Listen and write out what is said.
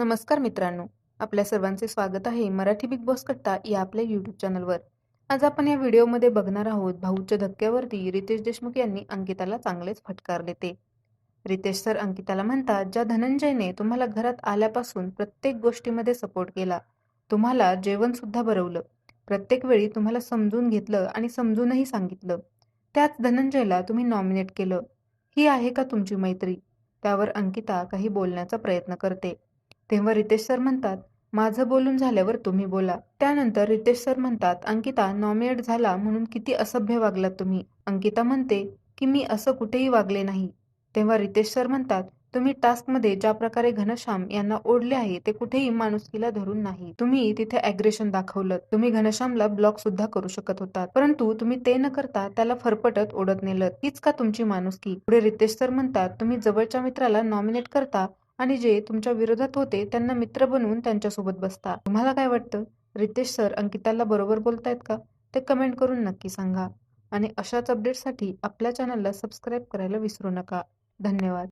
नमस्कार मित्रांनो. आपल्या सर्वांचे स्वागत आहे मराठी बिग बॉस कट्टा या आपल्या यूट्यूब चॅनलवर आज आपण या व्हिडिओमध्ये बघणार आहोत भाऊच्या धक्क्यावरती रितेश देशमुख यांनी अंकिताला चांगलेच फटकारले ते रितेश सर अंकिताला म्हणतात ज्या धनंजयने तुम्हाला घरात आल्यापासून प्रत्येक गोष्टीमध्ये सपोर्ट केला तुम्हाला जेवण सुद्धा भरवलं प्रत्येक वेळी तुम्हाला समजून घेतलं आणि समजूनही सांगितलं त्याच धनंजयला तुम्ही नॉमिनेट केलं. ही आहे का तुमची मैत्री? त्यावर अंकिता काही बोलण्याचा प्रयत्न करते. तेव्हा रितेश सर म्हणतात माझं बोलून झाल्यावर तुम्ही बोला. त्यानंतर रितेश सर म्हणतात अंकिता नॉमिनेट झाला म्हणून किती असभ्य वागलात तुम्ही? अंकिता म्हणते की मी असं कुठेही वागले नाही. तेव्हा रितेश सर म्हणतात तुम्ही टास्कमध्ये ज्या प्रकारे घनश्याम यांना ओढले आहे ते कुठेही माणुसकीला धरून नाही. तुम्ही तिथे अग्रेशन दाखवलं तुम्ही घनश्यामला ब्लॉक सुद्धा करू शकत होता परंतु तुम्ही ते न करता त्याला फरफटत ओढत नेलं तीच का तुमची माणुसकी? पुढे रितेश सर म्हणतात तुम्ही जवळच्या मित्राला नॉमिनेट करता आणि जे तुमच्या विरोधात होते त्यांना मित्र बनवून त्यांच्यासोबत बसता. तुम्हाला काय वाटतं? रितेश सर अंकिताला बरोबर बोलतायत का? ते कमेंट करून नक्की सांगा. आणि अशाच अपडेटसाठी आपल्या चॅनलला सबस्क्राईब करायला विसरू नका. धन्यवाद.